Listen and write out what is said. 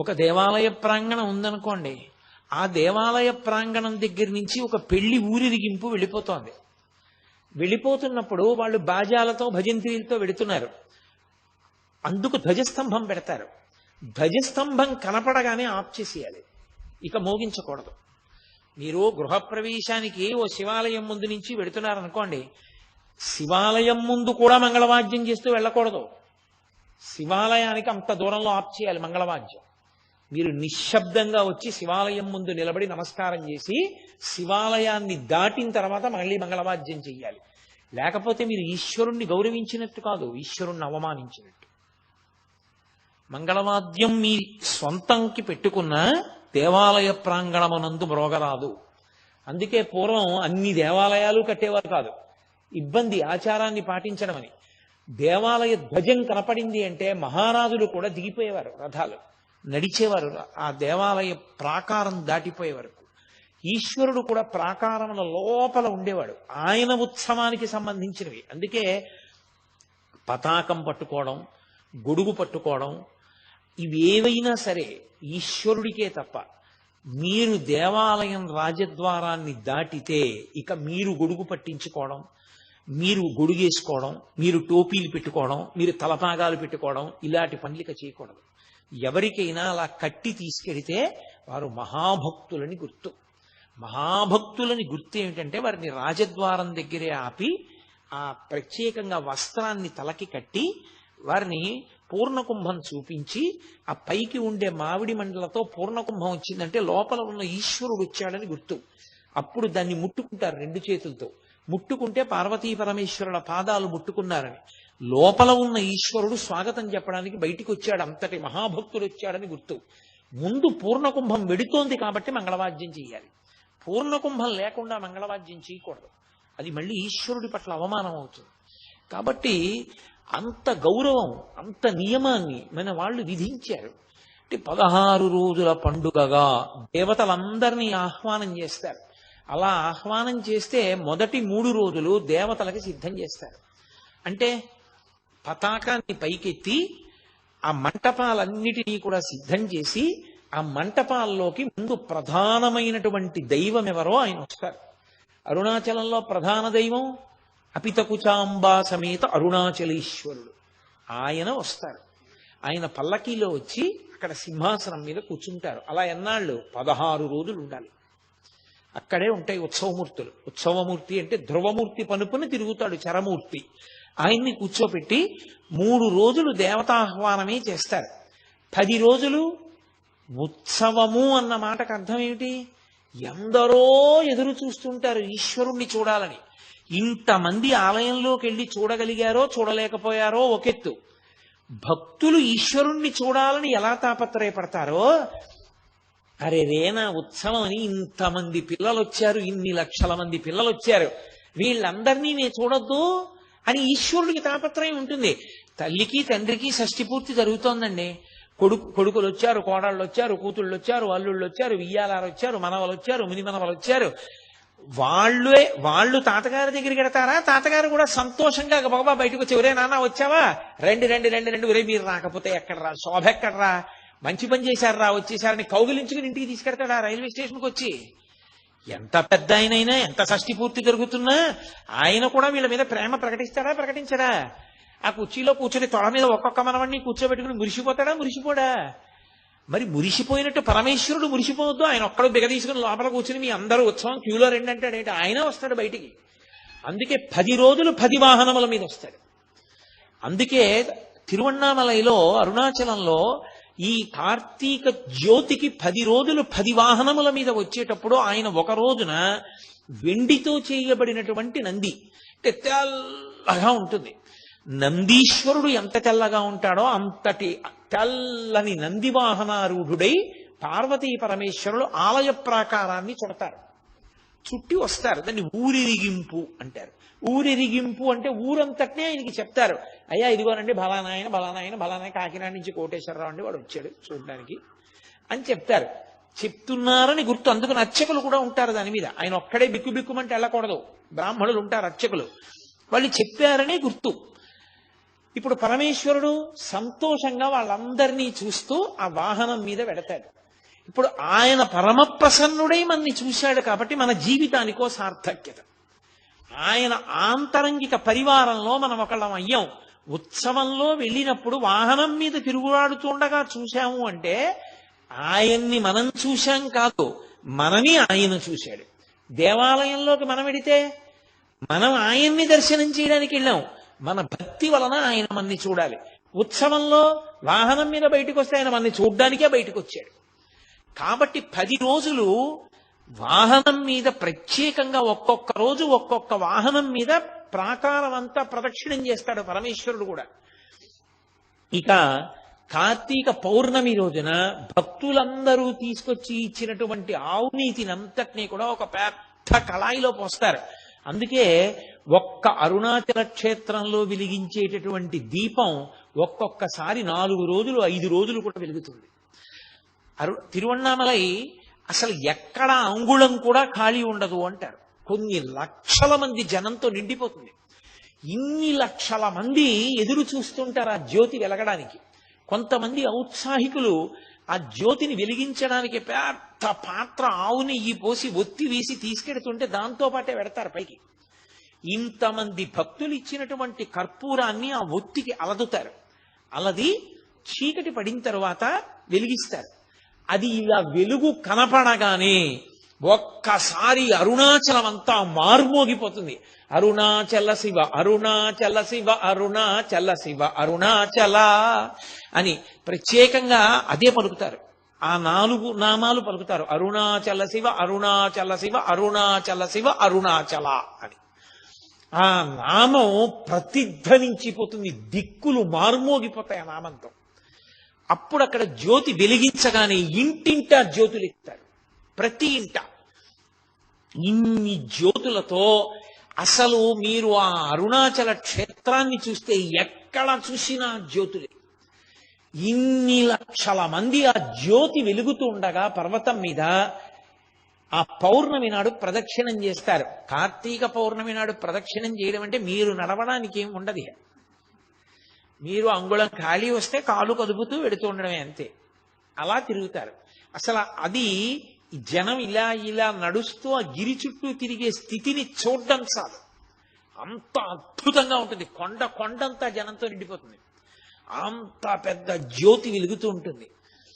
ఒక దేవాలయ ప్రాంగణం ఉందనుకోండి ఆ దేవాలయ ప్రాంగణం దగ్గర నుంచి ఒక పెళ్ళి ఊరిరిగింపు వెళ్ళిపోతోంది. వెళ్ళిపోతున్నప్పుడు వాళ్ళు బాజాలతో భజంత్రీలతో వెడుతున్నారు అందుకు ధ్వజస్తంభం పెడతారు. ధ్వజస్తంభం కనపడగానే ఆఫ్ చేసేయాలి. ఇక మోగించకూడదు. మీరు గృహప్రవేశానికి ఓ శివాలయం ముందు నుంచి వెడుతున్నారనుకోండి శివాలయం ముందు కూడా మంగళవాద్యం చేస్తూ వెళ్ళకూడదు. శివాలయానికి అంత దూరంలో ఆఫ్ చేయాలి మంగళవాద్యం. మీరు నిశ్శబ్దంగా వచ్చి శివాలయం ముందు నిలబడి నమస్కారం చేసి శివాలయాన్ని దాటిన తర్వాత మళ్ళీ మంగళవాద్యం చెయ్యాలి. లేకపోతే మీరు ఈశ్వరుణ్ణి గౌరవించినట్టు కాదు ఈశ్వరుణ్ణి అవమానించినట్టు. మంగళవాద్యం మీ సొంతంకి పెట్టుకున్న దేవాలయ ప్రాంగణమునందు మ్రోగరాదు. అందుకే పూర్వం అన్ని దేవాలయాలు కట్టేవారు కాదు. ఇబ్బంది ఆచారాన్ని పాటించడం అని. దేవాలయ ధ్వజం కనపడింది అంటే మహారాజులు కూడా దిగిపోయేవారు రథాలు. నడిచేవారు. ఆ దేవాలయ ప్రాకారం దాటిపోయే వరకు ఈశ్వరుడు కూడా ప్రాకారముల లోపల ఉండేవాడు. ఆయన ఉత్సవానికి సంబంధించినవి. అందుకే పతాకం పట్టుకోవడం గొడుగు పట్టుకోవడం ఇవేవైనా సరే ఈశ్వరుడికే తప్ప మీరు దేవాలయం రాజద్వారాన్ని దాటితే ఇక మీరు గొడుగు పట్టించుకోవడం మీరు గొడుగేసుకోవడం మీరు టోపీలు పెట్టుకోవడం మీరు తలపాగాలు పెట్టుకోవడం ఇలాంటి పనులిక చేయకూడదు. ఎవరికైనా అలా కట్టి తీసుకెడితే వారు మహాభక్తులని గుర్తు. మహాభక్తులని గుర్తు ఏమిటంటే వారిని రాజద్వారం దగ్గరే ఆపి ఆ ప్రత్యేకంగా వస్త్రాన్ని తలకి కట్టి వారిని పూర్ణకుంభం చూపించి ఆ పైకి ఉండే మామిడి మండలతో పూర్ణకుంభం వచ్చిందంటే లోపల ఉన్న ఈశ్వరుడు వచ్చాడని గుర్తు. అప్పుడు దాన్ని ముట్టుకుంటారు రెండు చేతులతో. ముట్టుకుంటే పార్వతీ పరమేశ్వరుల పాదాలు ముట్టుకున్నారని. లోపల ఉన్న ఈశ్వరుడు స్వాగతం చెప్పడానికి బయటికి వచ్చాడు అంతటి మహాభక్తుడు వచ్చాడని గుర్తు. ముందు పూర్ణకుంభం వెడుతోంది కాబట్టి మంగళవాద్యం చేయాలి పూర్ణకుంభం లేకుండా మంగళవాద్యం చేయకూడదు అది మళ్ళీ ఈశ్వరుడి పట్ల అవమానం అవుతుంది. కాబట్టి అంత గౌరవం అంత నియమాన్ని మన వాళ్ళు విధించారు. అంటే పదహారు రోజుల పండుగగా దేవతలందరినీ ఆహ్వానం చేస్తారు. అలా ఆహ్వానం చేస్తే మొదటి మూడు రోజులు దేవతలకి సిద్ధం చేస్తారు. అంటే పతాకాన్ని పైకెత్తి ఆ మంటపాలన్నిటినీ కూడా సిద్ధం చేసి ఆ మంటపాల్లోకి ముందు ప్రధానమైనటువంటి దైవం ఎవరో ఆయన వస్తారు. అరుణాచలంలో ప్రధాన దైవం అపితకుచాంబా సమేత అరుణాచలేశ్వరుడు. ఆయన వస్తారు. ఆయన పల్లకీలో వచ్చి అక్కడ సింహాసనం మీద కూర్చుంటారు. అలా ఎన్నాళ్ళు? పదహారు రోజులు ఉండాలి. అక్కడే ఉంటాయి ఉత్సవమూర్తులు. ఉత్సవమూర్తి అంటే ధ్రువమూర్తి పనుపుని తిరుగుతాడు చరమూర్తి. ఆయన్ని కూర్చోపెట్టి మూడు రోజులు దేవతాహ్వానమే చేస్తారు. పది రోజులు ఉత్సవము అన్న మాటకు అర్థం ఏమిటి? ఎందరో ఎదురు చూస్తుంటారు ఈశ్వరుణ్ణి చూడాలని. ఇంతమంది ఆలయంలోకి వెళ్ళి చూడగలిగారో చూడలేకపోయారో ఒకెత్తు. భక్తులు ఈశ్వరుణ్ణి చూడాలని ఎలా తాపత్రయపడతారో అరే రేనా ఉత్సవం అని ఇంతమంది పిల్లలు వచ్చారు ఇన్ని లక్షల మంది పిల్లలు వచ్చారు వీళ్ళందరినీ నేను చూడొద్దు అని ఈశ్వరుడికి తాపత్రయం ఉంటుంది. తల్లికి తండ్రికి షష్టి పూర్తి జరుగుతోందండి. కొడుకు కొడుకులు వచ్చారు కోడళ్ళు వచ్చారు కూతుళ్ళు వచ్చారు అల్లుళ్ళు వచ్చారు వియ్యాలారు వచ్చారు మనవలు వచ్చారు ముని మనవలు వచ్చారు వాళ్ళే వాళ్ళు తాతగారి దగ్గరికి వెడతారా తాతగారు కూడా సంతోషంగా బాబా బయటకు వచ్చి ఒరే నాన్న వచ్చావా? రండి రండి రండి రండి. ఒరే మీరు రాకపోతే ఎక్కడరా? శోభ ఎక్కడరా? మంచి పని చేశారా వచ్చేసారని కౌగిలించుకుని ఇంటికి తీసుకెడతాడా రైల్వే స్టేషన్కి వచ్చి. ఎంత పెద్ద ఆయనైనా ఎంత షష్టి పూర్తి జరుగుతున్నా ఆయన కూడా వీళ్ళ మీద ప్రేమ ప్రకటిస్తాడా ప్రకటించడా? ఆ కుర్చీలో కూర్చొని తొడ మీద ఒక్కొక్క మనవణ్ణి కూర్చోబెట్టుకుని మురిసిపోతాడా మురిసిపోడా? మరి మురిసిపోయినట్టు పరమేశ్వరుడు మురిసిపోవద్దు ఆయన ఒక్కడు బిగదీసుకుని లోపల కూర్చుని మీ అందరూ ఉత్సవం క్యూలో రెండు అంటాడు ఏంటి? ఆయన వస్తాడు బయటికి. అందుకే పది రోజులు పది వాహనముల మీద వస్తాడు. అందుకే తిరువണ്ണామలైలో అరుణాచలంలో ఈ కార్తీక జ్యోతికి పది రోజులు పది వాహనముల మీద వచ్చేటప్పుడు ఆయన ఒక రోజున వెండితో చేయబడినటువంటి నంది అంటే తెల్లగా ఉంటుంది. నందీశ్వరుడు ఎంత తెల్లగా ఉంటాడో అంతటి తెల్లని నంది వాహనారూఢుడై పార్వతీ పరమేశ్వరుడు ఆలయ ప్రాకారాన్ని చుడతారు. చుట్టి వస్తారు. దాన్ని ఊరిరిగింపు అంటారు. ఊరిరిగింపు అంటే ఊరంతటినే ఆయనకి చెప్తారు. అయ్యా ఇదిగోనండి బలానాయన బలానాయన బలానాయన కాకినాడ నుంచి కోటేశ్వరరావు అండి వాడు వచ్చాడు చూడడానికి అని చెప్తారు. చెప్తున్నారని గుర్తు అందుకు అర్చకులు కూడా ఉంటారు దాని మీద. ఆయన ఒక్కడే బిక్కు బిక్కుమంటే వెళ్ళకూడదు. బ్రాహ్మణులు ఉంటారు అర్చకులు. వాళ్ళు చెప్పారనే గుర్తు. ఇప్పుడు పరమేశ్వరుడు సంతోషంగా వాళ్ళందరినీ చూస్తూ ఆ వాహనం మీద వెడతాడు. ఇప్పుడు ఆయన పరమప్రసన్నుడై మనని చూశాడు కాబట్టి మన జీవితానికో సార్థక్యత. ఆయన ఆంతరంగిక పరివారంలో మనం ఒకళ్ళం అయ్యాం. ఉత్సవంలో వెళ్ళినప్పుడు వాహనం మీద తిరుగులాడుతుండగా చూశాము అంటే ఆయన్ని మనం చూశాం కాదు మనని ఆయన చూశాడు. దేవాలయంలోకి మనం వెడితే మనం ఆయన్ని దర్శనం చేయడానికి వెళ్ళాం. మన భక్తి వలన ఆయన మనని చూడాలి. ఉత్సవంలో వాహనం మీద బయటకు వస్తే ఆయన మనని చూడ్డానికే బయటకు వచ్చాడు కాబట్టి పది రోజులు వాహనం మీద ప్రత్యేకంగా ఒక్కొక్క రోజు ఒక్కొక్క వాహనం మీద ప్రాకారం అంతా ప్రదక్షిణం చేస్తాడు పరమేశ్వరుడు కూడా. ఇక కార్తీక పౌర్ణమి రోజున భక్తులందరూ తీసుకొచ్చి ఇచ్చినటువంటి ఆవునీతినంతటినీ కూడా ఒక పెద్ద కళాయిలో పోస్తారు. అందుకే ఒక్క అరుణాచల క్షేత్రంలో వెలిగించేటటువంటి దీపం ఒక్కొక్కసారి నాలుగు రోజులు ఐదు రోజులు కూడా వెలుగుతుంది. అరు తిరువన్నామలై అసలు ఎక్కడ అంగుళం కూడా ఖాళీ ఉండదు అంటారు. కొన్ని లక్షల మంది జనంతో నిండిపోతుంది. ఇన్ని లక్షల మంది ఎదురు చూస్తుంటారు ఆ జ్యోతి వెలగడానికి. కొంతమంది ఔత్సాహికులు ఆ జ్యోతిని వెలిగించడానికి పెద్ద పాత్ర ఆవు నెయ్యి పోసి ఒత్తి వేసి తీసుకెడుతుంటే దాంతో పాటే పెడతారు పైకి. ఇంతమంది భక్తులు ఇచ్చినటువంటి కర్పూరాన్ని ఆ ఒత్తికి అలదుతారు. అలది చీకటి పడిన తర్వాత వెలిగిస్తారు. అది ఇలా వెలుగు కనపడగానే ఒక్కసారి అరుణాచలం అంతా మార్మోగిపోతుంది. అరుణాచల శివ అరుణాచల శివ అరుణాచల శివ అరుణాచల అని ప్రత్యేకంగా అదే పలుకుతారు. ఆ నాలుగు నామాలు పలుకుతారు. అరుణాచల శివ అరుణాచల శివ అరుణాచల శివ అరుణాచల అని. ఆ నామం ప్రతిధ్వనించిపోతుంది. దిక్కులు మార్మోగిపోతాయి ఆ నామంతో. అప్పుడు అక్కడ జ్యోతి వెలిగించగానే ఇంటింటా జ్యోతులు ఇస్తారు ప్రతి ఇంట. ఇన్ని జ్యోతులతో అసలు మీరు ఆ అరుణాచల క్షేత్రాన్ని చూస్తే ఎక్కడ చూసినా జ్యోతులే. ఇన్ని లక్షల మంది ఆ జ్యోతి వెలుగుతూ ఉండగా పర్వతం మీద ఆ పౌర్ణమి నాడు ప్రదక్షిణం చేస్తారు. కార్తీక పౌర్ణమి నాడు ప్రదక్షిణం చేయడం అంటే మీరు నడవడానికి ఏం ఉండదు మీరు అంగుళం ఖాళీ వస్తే కాలు కదుపుతూ వెడుతూ ఉండడమే అంతే. అలా తిరుగుతారు. అసలు అది జనం ఇలా ఇలా నడుస్తూ ఆ గిరి చుట్టూ తిరిగే స్థితిని చూడడం చాలు. అంత అద్భుతంగా ఉంటుంది. కొండ కొండంతా జనంతో నిండిపోతుంది. అంత పెద్ద జ్యోతి వెలుగుతూ ఉంటుంది.